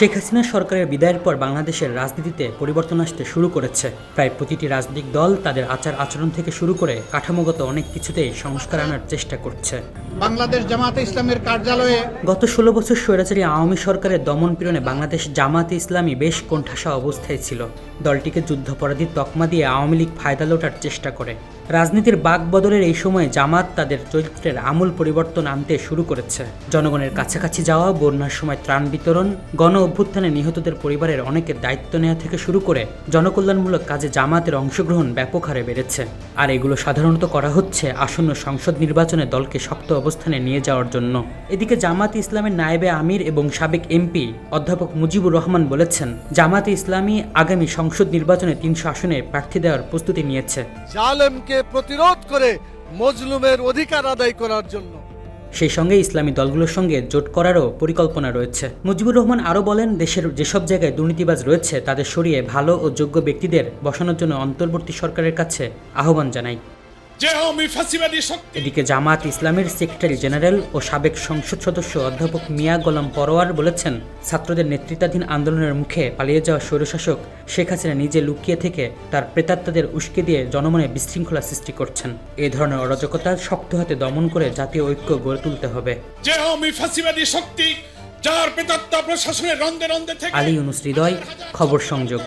শেখ হাসিনা সরকারের বিদায়ের পর বাংলাদেশের রাজনীতিতে পরিবর্তন আসতে শুরু করেছে। প্রায় প্রতিটি রাজনৈতিক দল তাদের আচার আচরণ থেকে শুরু করে কাঠামোগত অনেক কিছুতেই সংস্কার আনার চেষ্টা করছে। বাংলাদেশ জামাতে ইসলামের কার্যালয়ে গত ষোলো বছর স্বৈরাচারী আওয়ামী সরকারের দমন পীড়নে বাংলাদেশ জামাতে ইসলামী বেশ কোণঠাসা অবস্থায় ছিল। দলটিকে যুদ্ধাপরাধীর তকমা দিয়ে আওয়ামী লীগ ফায়দা লোটার চেষ্টা করে। রাজনীতির বাক বদলের এই সময়ে জামাত তাদের চরিত্রের আমূল পরিবর্তন আনতে শুরু করেছে। জনগণের কাছাকাছি যাওয়া, বন্যার সময় ত্রাণ বিতরণ, গণ অভ্যুত্থানে নিহতদের পরিবারের অনেকের দায়িত্ব নেওয়া থেকে শুরু করে জনকল্যাণমূলক কাজে জামাতের অংশগ্রহণ ব্যাপক হারে বেড়েছে। আর এগুলো সাধারণত করা হচ্ছে আসন্ন সংসদ নির্বাচনে দলকে শক্ত অবস্থানে নিয়ে যাওয়ার জন্য। এদিকে জামাত ইসলামের নায়েবে আমির এবং সাবেক এমপি অধ্যাপক মুজিবুর রহমান বলেছেন জামাতে ইসলামী আগামী সংসদ নির্বাচনে তিনশো আসনে প্রার্থী দেওয়ার প্রস্তুতি নিয়েছে। জালেমকে প্রতিরোধ করে মজলুমের অধিকার আদায় করার জন্য। সেই সঙ্গে ইসলামী দলগুলোর সঙ্গে জোট করারও পরিকল্পনা রয়েছে। মুজিবুর রহমান আরও বলেন দেশের যেসব জায়গায় দুর্নীতিবাজ রয়েছে তাদের সরিয়ে ভালো ও যোগ্য ব্যক্তিদের বসানোর জন্য অন্তর্বর্তী সরকারের কাছে আহ্বান জানাই। এদিকে জামাত ইসলামের সেক্রেটারি জেনারেল ও সাবেক সংসদ সদস্য অধ্যাপক মিয়া গোলাম পরোয়ার বলেছেন ছাত্রদের নেতৃত্বাধীন আন্দোলনের মুখে পালিয়ে যাওয়া স্বৈরশাসক শেখ হাসিনা নিজে লুকিয়ে থেকে তার প্রেতাত্মাদের উস্কে দিয়ে জনমনে বিশৃঙ্খলা সৃষ্টি করছেন। এই ধরনের অরাজকতা শক্ত হাতে দমন করে জাতীয় ঐক্য গড়ে তুলতে হবে। যে আওয়ামী ফাঁসিবাদী শক্তি যার প্রেতাত্মা প্রশাসনের রন্ধে রন্ধে থেকে আলী ইউনুস হৃদয় খবর সংযোগ।